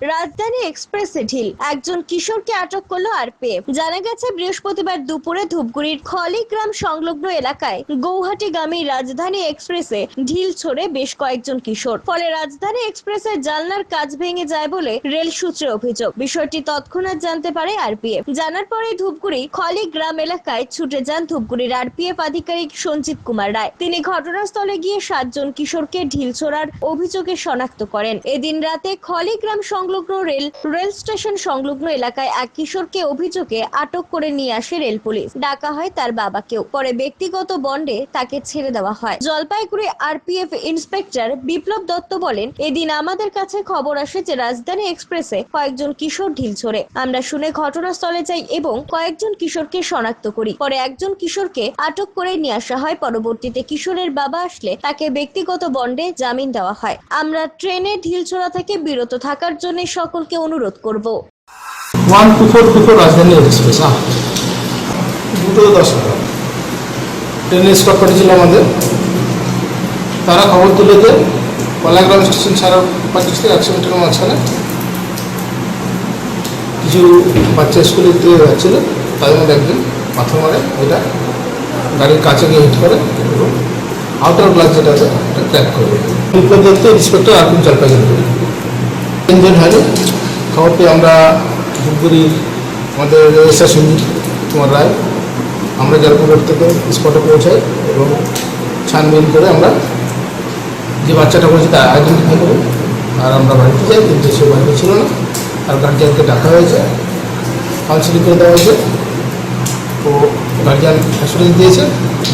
রাজধানী এক্সপ্রেসে ঢিল। একজন কিশোরকে আটক করল আরপিএফ। জানা গেছে, বৃহস্পতিবার দুপুরে ধূপগুড়ির খলিগ্রাম সংলগ্ন এলাকায় গৌহাটিগামী রাজধানী এক্সপ্রেসে ঢিল ছড়ে বেশ কয়েকজন কিশোর। ফলে রাজধানী এক্সপ্রেসের জানলার কাজ ভেঙে যায় বলে রেল সূত্রে অভিযোগ। বিষয়টি তৎক্ষণাৎ জানতে পারে আরপিএফ। জানার পরে ধূপগুড়ি, খলিগ্রাম এলাকায় ছুটে যান ধূপগুড়ির আরপিএফ আধিকারিক সঞ্জিত কুমার রায়। তিনি ঘটনাস্থলে গিয়ে সাতজন কিশোরকে ঢিল ছোড়ার অভিযোগে শনাক্ত করেন। এদিন রাতে খলিগ্রাম সংলগ্ন রেল রেল স্টেশন সংলগ্ন এলাকায় এক কিশোরকে অভিযোগে আটক করে নিয়ে আসে রেল পুলিশ। ডাকা হয় তার বাবাকেও। পরে ব্যক্তিগত বন্ডে তাকে ছেড়ে দেওয়া হয়। জলপাইগুড়ি আরপিএফ ইন্সপেক্টর বিপ্লব দত্ত বলেন, এদিন আমাদের কাছে খবর আসে যে রাজধানী এক্সপ্রেসে কয়েকজন কিশোর ঢিল ছোড়ে। আমরা শুনে ঘটনাস্থলে যাই এবং কয়েকজন কিশোরকে শনাক্ত করি। পরে একজন কিশোরকে আটক করে নিয়ে আসা হয়। পরবর্তীতে কিশোরের বাবা আসলে তাকে ব্যক্তিগত বন্ডে জামিন দেওয়া হয়। আমরা ট্রেনে ঢিল ছোড়া থেকে বিরত থাকার জন্য সকলকে অনুরোধ করব। One two four two four Rajdhani express দুটো দশ টাকা ট্রেনে স্পট পাঠিয়েছিল আমাদের। তারা খবর তুলে কলাগ্রাম স্টেশন একশো মিটার মাঝখানে কিছু বাচ্চা স্কুলে দিয়ে যাচ্ছিল। তাদের মধ্যে একজন পাথর মারে এটা গাড়ির কাছে গিয়ে হিট করে আউটার গ্লাস যেটা আছে এটা ক্র্যাক করে। দত্ত ইন্সপেক্টর আরকুম জলপাইগুড়ি। ইঞ্জিন হয়নি? খবর পেয়ে আমরা ধূপগুড়ির আমাদের এসআর সঞ্জিত কুমার রায়, আমরা জলপাইগুড়ি থেকে স্পটে পৌঁছাই এবং ছানবিন করে আমরা যে বাচ্চাটা করেছে তার আইডেন্টিফাই করি। আর আমরা বাড়িতে যাই, কিন্তু সে বাড়িতে ছিল না। আর গার্জিয়ানকে ডাকা হয়েছে কাউন্সিলিং করে দেওয়া হয়েছে। তো গার্জিয়ান অ্যাসুরেন্স দিয়েছে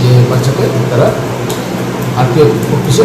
যে বাচ্চাকে তারা আরপিএফ অফিসে